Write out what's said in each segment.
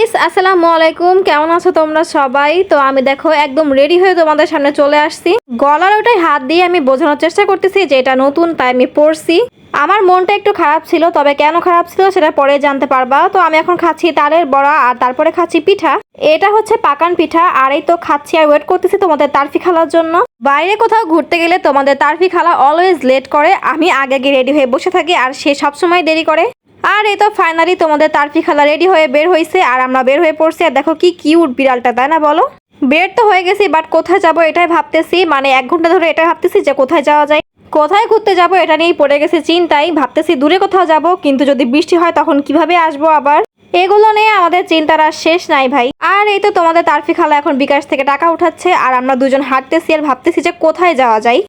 Guys আসসালামু আলাইকুম। কেমন আছো তোমরা সবাই? তো আমি দেখো, একদম রেডি হয়ে তোমাদের সামনে চলে আসছি। গলার ওটাই হাত দিয়ে আমি বোঝানোর চেষ্টা করতেছি যে এটা নতুন, তাই আমি পড়ছি আমার মনটা একটু খারাপ ছিল, তবে কেন খারাপ ছিল সেটা পরে জানতে পারবা। তো আমি এখন খাচ্ছি তালের বড়া আর তারপরে খাচ্ছি পিঠা। এটা হচ্ছে পাকান পিঠা, আর এই তো খাচ্ছি আর ওয়েট করতেছি তোমাদের তারফি খালার জন্য। বাইরে কোথাও ঘুরতে গেলে তোমাদের তারফি খালা অলওয়েজ লেট করে, আমি আগে আগে রেডি হয়ে বসে থাকি আর সে সবসময় দেরি করে। আর এই তো ফাইনালি তোমাদের তারফি খালা রেডি হয়ে বের হয়েছে আর আমরা বের হয়ে পড়ছি। আর দেখো কি কিউট বিড়ালটা, তাই না বলো? বের তো হয়ে গেছি বাট কোথায় যাব এটাই ভাবতেছি। মানে এক ঘণ্টা ধরে এটাই ভাবতেছি যে কোথায় যাওয়া যায়। কোথায় ঘুরতে যাব এটা নিয়েই পড়ে গেছে চিন্তাই ভাবতেছি দূরে কোথাও যাব, কিন্তু যদি বৃষ্টি হয় তখন কীভাবে আসব আবার? এগুলো নিয়ে আমাদের চিন্তার আর শেষ নাই ভাই। আর এই তো তোমাদের তারফি খালা এখন বিকাশ থেকে টাকা উঠাচ্ছে, আর আমরা দুজন হাঁটতেছি আর ভাবতেছি যে কোথায় যাওয়া যায়।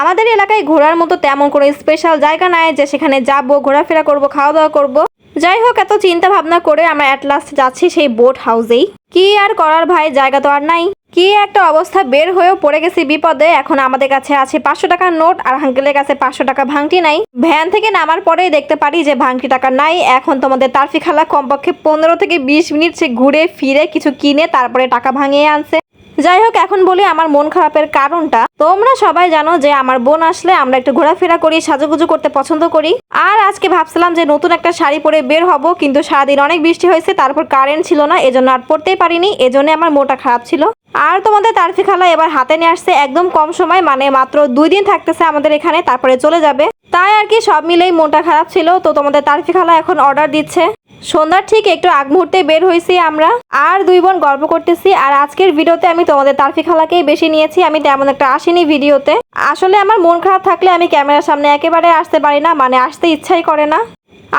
আমাদের এলাকায় ঘোরার মতো তেমন কোনো স্পেশাল জায়গা নাই যে সেখানে যাব, ঘোরাফেরা করব খাওয়া দাওয়া করব। যাই হোক, এত চিন্তা ভাবনা করে আমরা অ্যাট লাস্ট যাচ্ছি সেই বোট হাউসেই কি আর করার ভাই, জায়গা তো আর নাই। কি একটা অবস্থা, বের হয়েও পড়ে গেছি বিপদে। এখন আমাদের কাছে আছে পাঁচশো টাকার নোট আর আঙ্কেলের কাছে পাঁচশো টাকা ভাঙটি নাই। ভ্যান থেকে নামার পরেই দেখতে পারি যে ভাঙটি টাকা নাই। এখন তোমাদের তারফি খালা কমপক্ষে পনেরো থেকে বিশ মিনিট সে ঘুরে ফিরে কিছু কিনে তারপরে টাকা ভাঙিয়ে আনছে। যাই হোক এখন বলি আমার মন খারাপের কারণটা। তোমরা সবাই জানো যে আমার বোন আসলে আমরা একটু ঘোরাফেরা করি, সাজুগুজু করতে পছন্দ করি। আর আজকে ভাবছিলাম যে নতুন একটা শাড়ি পরে বের হব, কিন্তু সারাদিন অনেক বৃষ্টি হয়েছে, তারপর কারেন্ট ছিল না, এজন্য আর পড়তেই পারিনি, এজন্য আমার মোটা খারাপ ছিল। আর তোমাদের তারফি খালা এবার হাতে নিয়ে আসছে একদম কম সময় মানে মাত্র দুই দিন থাকতেছে আমাদের এখানে, তারপরে চলে যাবে। তাই আর কি সব মিলেই মনটা খারাপ ছিল, তো তোমাদের তারফি খালা এখন অর্ডার দিচ্ছে। সন্ধ্যার ঠিক একটু আগ মুহূর্তে বের হয়েছি আমরা। আর দুই বোন গল্প করতেছি, আর আজকের ভিডিওতে আমি তোমাদের তারফি খালাকেই বেশি নিয়েছি, আমি তেমন একটা আসিনি ভিডিওতে। আসলে আমার মন খারাপ থাকলে আমি ক্যামেরার সামনে একেবারে আসতে পারি না মানে আসতে ইচ্ছাই করে না।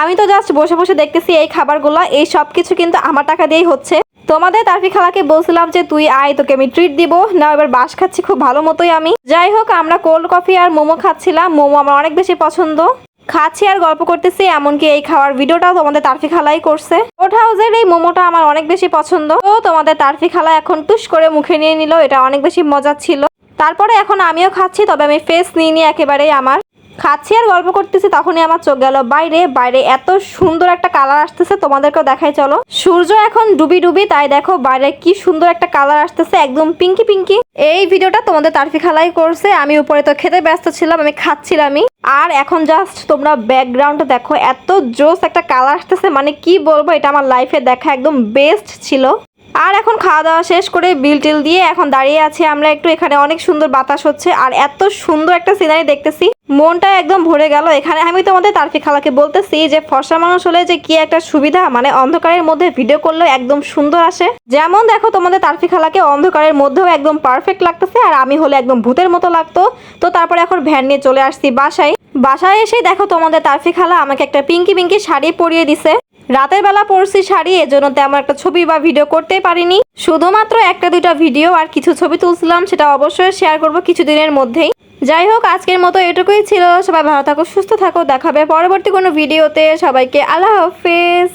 আমি তো জাস্ট বসে বসে দেখতেছি এই খাবারগুলো, এই সব কিছু কিন্তু আমার টাকা দিয়েই হচ্ছে। তোমাদের তারফি খালাকে বলছিলাম যে, তুই আয়, তোকে আমি ট্রিট দিব। না এবার বাস খাচ্ছি খুব ভালো মতোই আমি। যাই হোক, আমরা কোল্ড কফি আর মোমো খাচ্ছিলাম। মোমো আমার অনেক বেশি পছন্দ। খাচ্ছি আর গল্প করতেছি, এমনকি এই খাওয়ার ভিডিওটাও তোমাদের তারফি খালাই করছে। ওট হাউসের এই মোমোটা আমার অনেক বেশি পছন্দ। তো তোমাদের তারফি খালা এখন টুস করে মুখে নিয়ে নিল, এটা অনেক বেশি মজা ছিল। তারপরে এখন আমিও খাচ্ছি, তবে আমি ফেস নিয়ে নিই একেবারেই আমার। খাচ্ছি আর গল্প করতেছি, তখনই আমার চোখ গেল বাইরে। বাইরে এত সুন্দর একটা কালার আসতেছে, তোমাদেরকেও দেখাই চলো। সূর্য এখন ডুবি ডুবি, তাই দেখো বাইরে কি সুন্দর একটা কালার আসতেছে, একদম পিঙ্কি পিঙ্কি এই ভিডিওটা তোমাদের তারফি খালাই করছে, আমি উপরে তো খেতে ব্যস্ত ছিলাম, আমি খাচ্ছিলামই আর এখন জাস্ট তোমরা ব্যাকগ্রাউন্ডে দেখো, এত জোস একটা কালার আসতেছে মানে কি বলব, এটা আমার লাইফে দেখা একদম বেস্ট ছিল। আর এখন খাওয়া দাওয়া শেষ করে বিল টিল দিয়ে এখন দাঁড়িয়ে আছি আমরা, একটু এখানে অনেক সুন্দর বাতাস হচ্ছে, আর এত সুন্দর একটা সিনারি দেখতেছি। মনটা একদম ভরে গেল। এখানে আমি তোমাদের তারফি খালাকে বলতেছি যে, ফর্সা মানুষ হলে যে কি একটা সুবিধা মানে অন্ধকারের মধ্যে ভিডিও করলে একদম সুন্দর আসে। যেমন দেখো তোমাদের তারফি খালাকে অন্ধকারের মধ্যেও একদম পারফেক্ট লাগতেছে, আর আমি হলে একদম ভূতের মতো লাগতো। তো তারপরে এখন ভ্যান নিয়ে চলে আসছি বাসায়। বাসায় এসেই দেখো তোমাদের তারফি খালা আমাকে একটা পিঙ্কি পিঙ্কি শাড়ি পরিয়ে দিছে। রাতের বেলা পরছি শাড়ি, এজন্য তেমন একটা ছবি বা ভিডিও করতেই পারিনি। শুধুমাত্র একটা দুইটা ভিডিও আর কিছু ছবি তুলছিলাম, সেটা অবশ্যই শেয়ার করব কিছুদিনের মধ্যেই। যাই হোক, আজকের মতো এটুকুই ছিল। সবাই ভালো থাকো, সুস্থ থাকো। দেখাবে পরবর্তী কোনো ভিডিওতে। সবাইকে আল্লাহ হাফেজ।